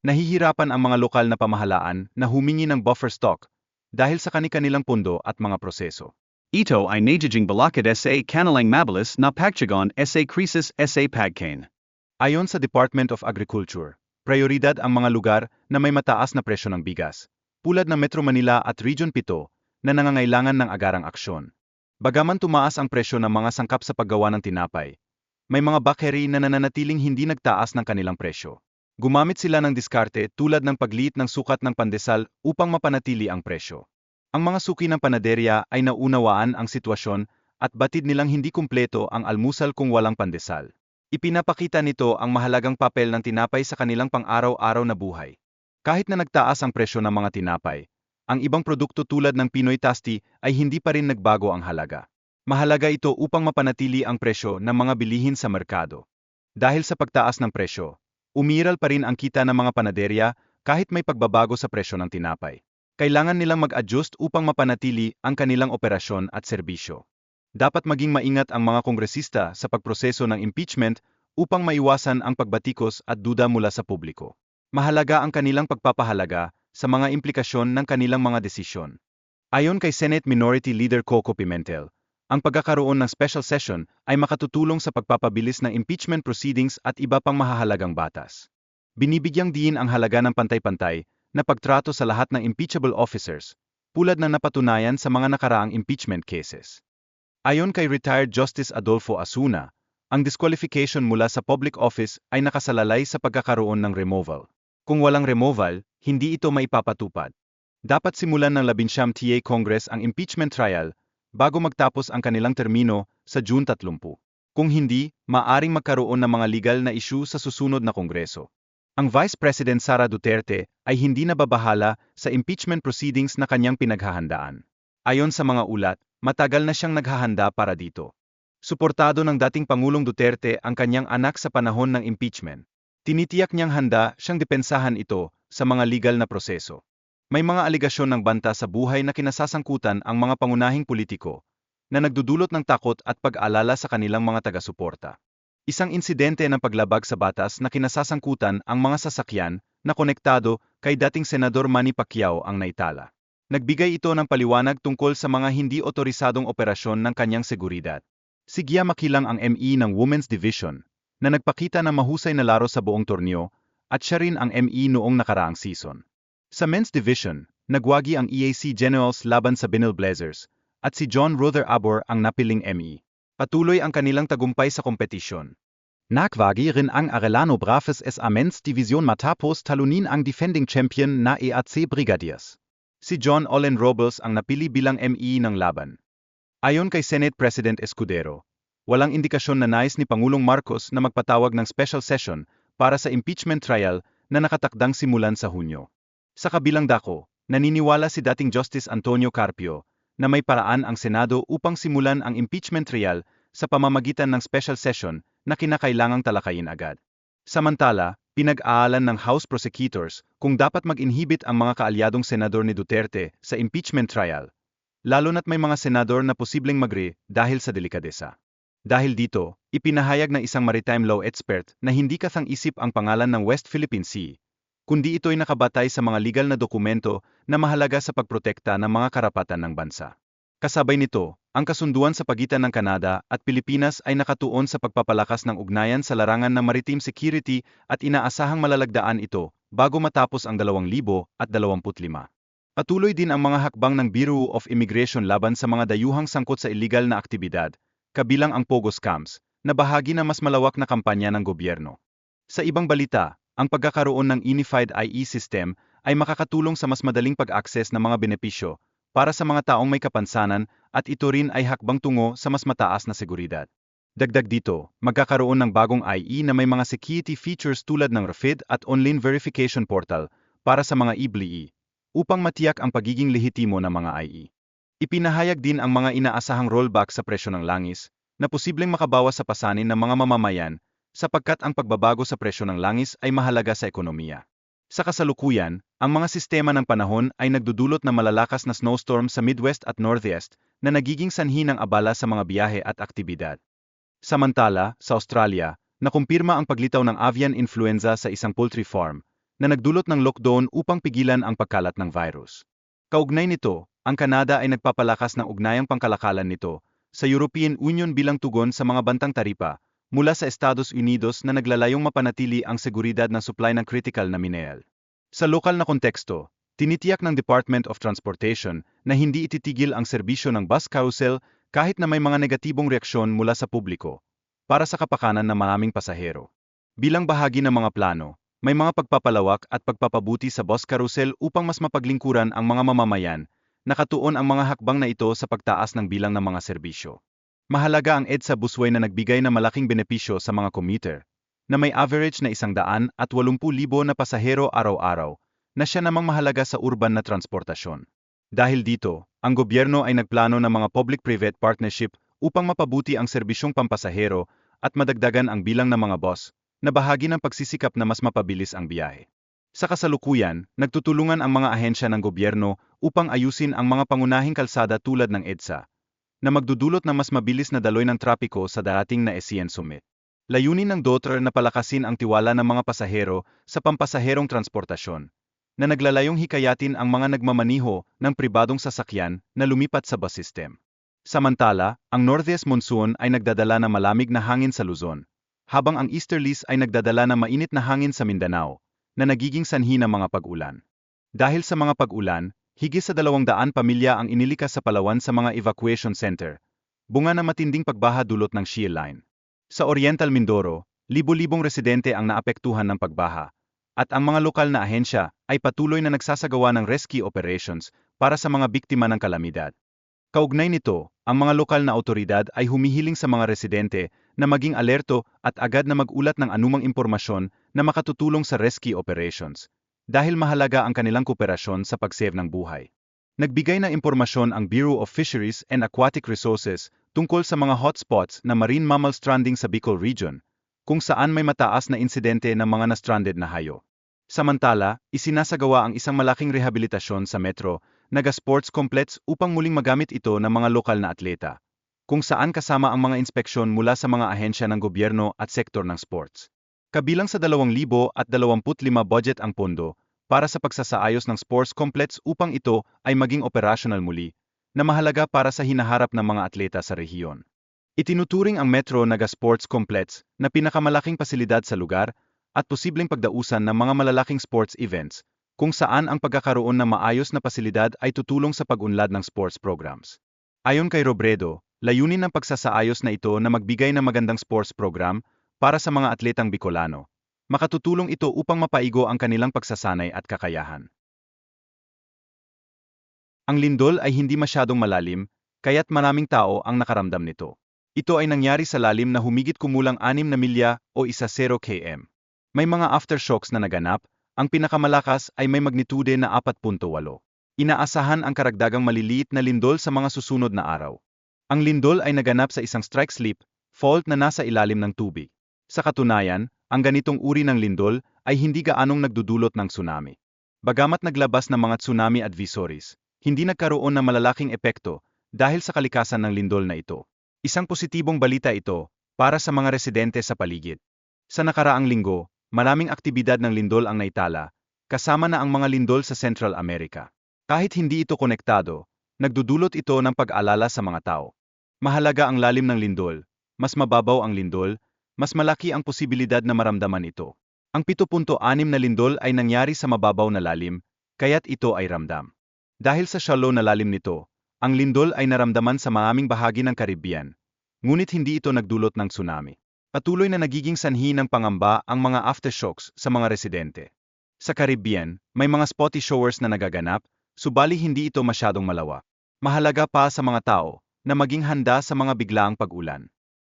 Nahihirapan ang mga lokal na pamahalaan na humingi ng buffer stock dahil sa kani-kanilang pundo at mga proseso. Ito ay nagiging balakid sa kanilang mabilis na pagtugon sa krisis sa pagkain. Ayon sa Department of Agriculture, prioridad ang mga lugar na may mataas na presyo ng bigas, tulad ng Metro Manila at Region 7 na nangangailangan ng agarang aksyon. Bagaman tumaas ang presyo ng mga sangkap sa paggawa ng tinapay, may mga bakery na nananatiling hindi nagtaas ng kanilang presyo. Gumamit sila ng diskarte tulad ng pagliit ng sukat ng pandesal upang mapanatili ang presyo. Ang mga suki ng panaderya ay naunawaan ang sitwasyon at batid nilang hindi kumpleto ang almusal kung walang pandesal. Ipinapakita nito ang mahalagang papel ng tinapay sa kanilang pang-araw-araw na buhay. Kahit na nagtaas ang presyo ng mga tinapay, ang ibang produkto tulad ng Pinoy Tasty ay hindi pa rin nagbago ang halaga. Mahalaga ito upang mapanatili ang presyo ng mga bilihin sa merkado. Dahil sa pagtaas ng presyo, Umiral pa rin ang kita ng mga panaderya kahit may pagbabago sa presyo ng tinapay. Kailangan nilang mag-adjust upang mapanatili ang kanilang operasyon at serbisyo. Dapat maging maingat ang mga kongresista sa pagproseso ng impeachment upang maiwasan ang pagbatikos at duda mula sa publiko. Mahalaga ang kanilang pagpapahalaga sa mga implikasyon ng kanilang mga desisyon. Ayon kay Senate Minority Leader Coco Pimentel, ang pagkakaroon ng special session ay makatutulong sa pagpapabilis ng impeachment proceedings at iba pang mahahalagang batas. Binibigyang diin ang halaga ng pantay-pantay na pagtrato sa lahat ng impeachable officers, tulad ng napatunayan sa mga nakaraang impeachment cases. Ayon kay retired Justice Adolfo Asuna, ang disqualification mula sa public office ay nakasalalay sa pagkakaroon ng removal. Kung walang removal, hindi ito maipapatupad. Dapat simulan ng labinsyam TA Congress ang impeachment trial bago magtapos ang kanilang termino sa June 30. Kung hindi, maaring magkaroon ng mga legal na issue sa susunod na kongreso. Ang Vice President Sara Duterte ay hindi nababahala sa impeachment proceedings na kanyang pinaghahandaan. Ayon sa mga ulat, matagal na siyang naghahanda para dito. Suportado ng dating Pangulong Duterte ang kanyang anak sa panahon ng impeachment. Tinitiyak niyang handa siyang depensahan ito sa mga legal na proseso. May mga aligasyon ng banta sa buhay na kinasasangkutan ang mga pangunahing politiko na nagdudulot ng takot at pag-alala sa kanilang mga taga-suporta. Isang insidente ng paglabag sa batas na kinasasangkutan ang mga sasakyan na konektado kay dating Senador Manny Pacquiao ang naitala. Nagbigay ito ng paliwanag tungkol sa mga hindi otorisadong operasyon ng kanyang seguridad. Si Gia Makilang ang ME ng Women's Division, na nagpakita ng mahusay na laro sa buong torneo, at siya rin ang ME noong nakaraang season. Sa men's division, nagwagi ang EAC Generals laban sa Binil Blazers, at si John Ruther Abor ang napiling ME. Patuloy ang kanilang tagumpay sa kompetisyon. Nagwagi rin ang Arellano Braves SA Men's Division matapos talunin ang defending champion na EAC Brigadiers. Si John Olin Robles ang napili bilang ME ng laban. Ayon kay Senate President Escudero, walang indikasyon na nais ni Pangulong Marcos na magpatawag ng special session para sa impeachment trial na nakatakdang simulan sa Hunyo. Sa kabilang dako, naniniwala si dating Justice Antonio Carpio na may paraan ang Senado upang simulan ang impeachment trial sa pamamagitan ng special session na kinakailangang talakayin agad. Samantala, pinag-aalan ng House Prosecutors kung dapat mag-inhibit ang mga kaalyadong senador ni Duterte sa impeachment trial, lalo na't may mga senador na posibleng magre dahil sa delikadesa. Dahil dito, ipinahayag ng isang maritime law expert na hindi kasang-isip ang pangalan ng West Philippine Sea kundi ito'y nakabatay sa mga legal na dokumento na mahalaga sa pagprotekta ng mga karapatan ng bansa. Kasabay nito, ang kasunduan sa pagitan ng Kanada at Pilipinas ay nakatuon sa pagpapalakas ng ugnayan sa larangan ng maritime security at inaasahang malalagdaan ito bago matapos ang 2025. Patuloy din ang mga hakbang ng Bureau of Immigration laban sa mga dayuhang sangkot sa illegal na aktibidad, kabilang ang Pogo Scams, na bahagi ng mas malawak na kampanya ng gobyerno. Sa ibang balita, ang pagkakaroon ng Unified IE system ay makakatulong sa mas madaling pag-access ng mga benepisyo para sa mga taong may kapansanan at ito rin ay hakbang tungo sa mas mataas na seguridad. Dagdag dito, magkakaroon ng bagong IE na may mga security features tulad ng RFID at online verification portal para sa mga IBLE upang matiyak ang pagiging lehitimo ng mga IE. Ipinahayag din ang mga inaasahang rollback sa presyo ng langis na posibleng makabawas sa pasanin ng mga mamamayan sapagkat ang pagbabago sa presyo ng langis ay mahalaga sa ekonomiya. Sa kasalukuyan, ang mga sistema ng panahon ay nagdudulot ng malalakas na snowstorm sa Midwest at Northeast na nagiging sanhi ng abala sa mga biyahe at aktibidad. Samantala, sa Australia, nakumpirma ang paglitaw ng avian influenza sa isang poultry farm na nagdulot ng lockdown upang pigilan ang pagkalat ng virus. Kaugnay nito, ang Canada ay nagpapalakas ng ugnayang pangkalakalan nito sa European Union bilang tugon sa mga bantang taripa mula sa Estados Unidos na naglalayong mapanatili ang seguridad ng supply ng critical na mineral. Sa lokal na konteksto, tinitiyak ng Department of Transportation na hindi ititigil ang serbisyo ng bus carousel kahit na may mga negatibong reaksyon mula sa publiko para sa kapakanan ng maraming pasahero. Bilang bahagi ng mga plano, may mga pagpapalawak at pagpapabuti sa bus carousel upang mas mapaglingkuran ang mga mamamayan, nakatuon ang mga hakbang na ito sa pagtaas ng bilang ng mga serbisyo. Mahalaga ang EDSA busway na nagbigay ng malaking benepisyo sa mga commuter, na may average na isang daan at 80,000 na pasahero araw-araw, na siya namang mahalaga sa urban na transportasyon. Dahil dito, ang gobyerno ay nagplano ng mga public-private partnership upang mapabuti ang serbisyong pampasahero at madagdagan ang bilang ng mga bus, na bahagi ng pagsisikap na mas mapabilis ang biyahe. Sa kasalukuyan, nagtutulungan ang mga ahensya ng gobyerno upang ayusin ang mga pangunahing kalsada tulad ng EDSA, na magdudulot ng mas mabilis na daloy ng trapiko sa darating na ASEAN Summit. Layunin ng DOTR na palakasin ang tiwala ng mga pasahero sa pampasaherong transportasyon, na naglalayong hikayatin ang mga nagmamaniho ng pribadong sasakyan na lumipat sa bus system. Samantala, ang Northeast Monsoon ay nagdadala ng malamig na hangin sa Luzon, habang ang Easterlies ay nagdadala ng mainit na hangin sa Mindanao, na nagiging sanhi ng mga pag-ulan. Dahil sa mga pag-ulan, higit sa dalawang daan pamilya ang inilikas sa Palawan sa mga evacuation center, bunga ng matinding pagbaha dulot ng shear line. Sa Oriental Mindoro, libo-libong residente ang naapektuhan ng pagbaha, at ang mga lokal na ahensya ay patuloy na nagsasagawa ng rescue operations para sa mga biktima ng kalamidad. Kaugnay nito, ang mga lokal na autoridad ay humihiling sa mga residente na maging alerto at agad na magulat ng anumang impormasyon na makatutulong sa rescue operations, dahil mahalaga ang kanilang kooperasyon sa pagsave ng buhay. Nagbigay ng impormasyon ang Bureau of Fisheries and Aquatic Resources tungkol sa mga hotspots na marine mammal stranding sa Bicol Region, kung saan may mataas na insidente ng mga na-stranded na hayo. Samantala, isinasagawa ang isang malaking rehabilitasyon sa metro, Naga Sports Complex upang muling magamit ito ng mga lokal na atleta, kung saan kasama ang mga inspeksyon mula sa mga ahensya ng gobyerno at sektor ng sports. Kabilang sa 2,025 budget ang pondo para sa pagsasaayos ng sports complex upang ito ay maging operational muli, na mahalaga para sa hinaharap ng mga atleta sa rehiyon. Itinuturing ang Metro Naga Sports Complex na pinakamalaking pasilidad sa lugar at posibleng pagdausan ng mga malalaking sports events, kung saan ang pagkakaroon ng maayos na pasilidad ay tutulong sa pag-unlad ng sports programs. Ayon kay Robredo, layunin ng pagsasaayos na ito na magbigay ng magandang sports program para sa mga atletang Bicolano. Makatutulong ito upang mapaigo ang kanilang pagsasanay at kakayahan. Ang lindol ay hindi masyadong malalim, kaya't maraming tao ang nakaramdam nito. Ito ay nangyari sa lalim na humigit kumulang 6 na milya o isa 0 km. May mga aftershocks na naganap, ang pinakamalakas ay may magnitude na 4.8. Inaasahan ang karagdagang maliliit na lindol sa mga susunod na araw. Ang lindol ay naganap sa isang strike slip, fault na nasa ilalim ng tubig. Sa katunayan, ang ganitong uri ng lindol ay hindi gaanong nagdudulot ng tsunami. Bagamat naglabas ng mga tsunami advisories, hindi nagkaroon ng malalaking epekto dahil sa kalikasan ng lindol na ito. Isang positibong balita ito para sa mga residente sa paligid. Sa nakaraang linggo, maraming aktibidad ng lindol ang naitala, kasama na ang mga lindol sa Central America. Kahit hindi ito konektado, nagdudulot ito ng pag-alala sa mga tao. Mahalaga ang lalim ng lindol, mas mababaw ang lindol, mas malaki ang posibilidad na maramdaman ito. Ang 7.6 na lindol ay nangyari sa mababaw na lalim, kaya't ito ay ramdam. Dahil sa shallow na lalim nito, ang lindol ay naramdaman sa maraming bahagi ng Caribbean, ngunit hindi ito nagdulot ng tsunami. Patuloy na nagiging sanhi ng pangamba ang mga aftershocks sa mga residente. Sa Caribbean, may mga spotty showers na nagaganap, subali hindi ito masyadong malawa. Mahalaga pa sa mga tao na maging handa sa mga biglaang pag-ulan.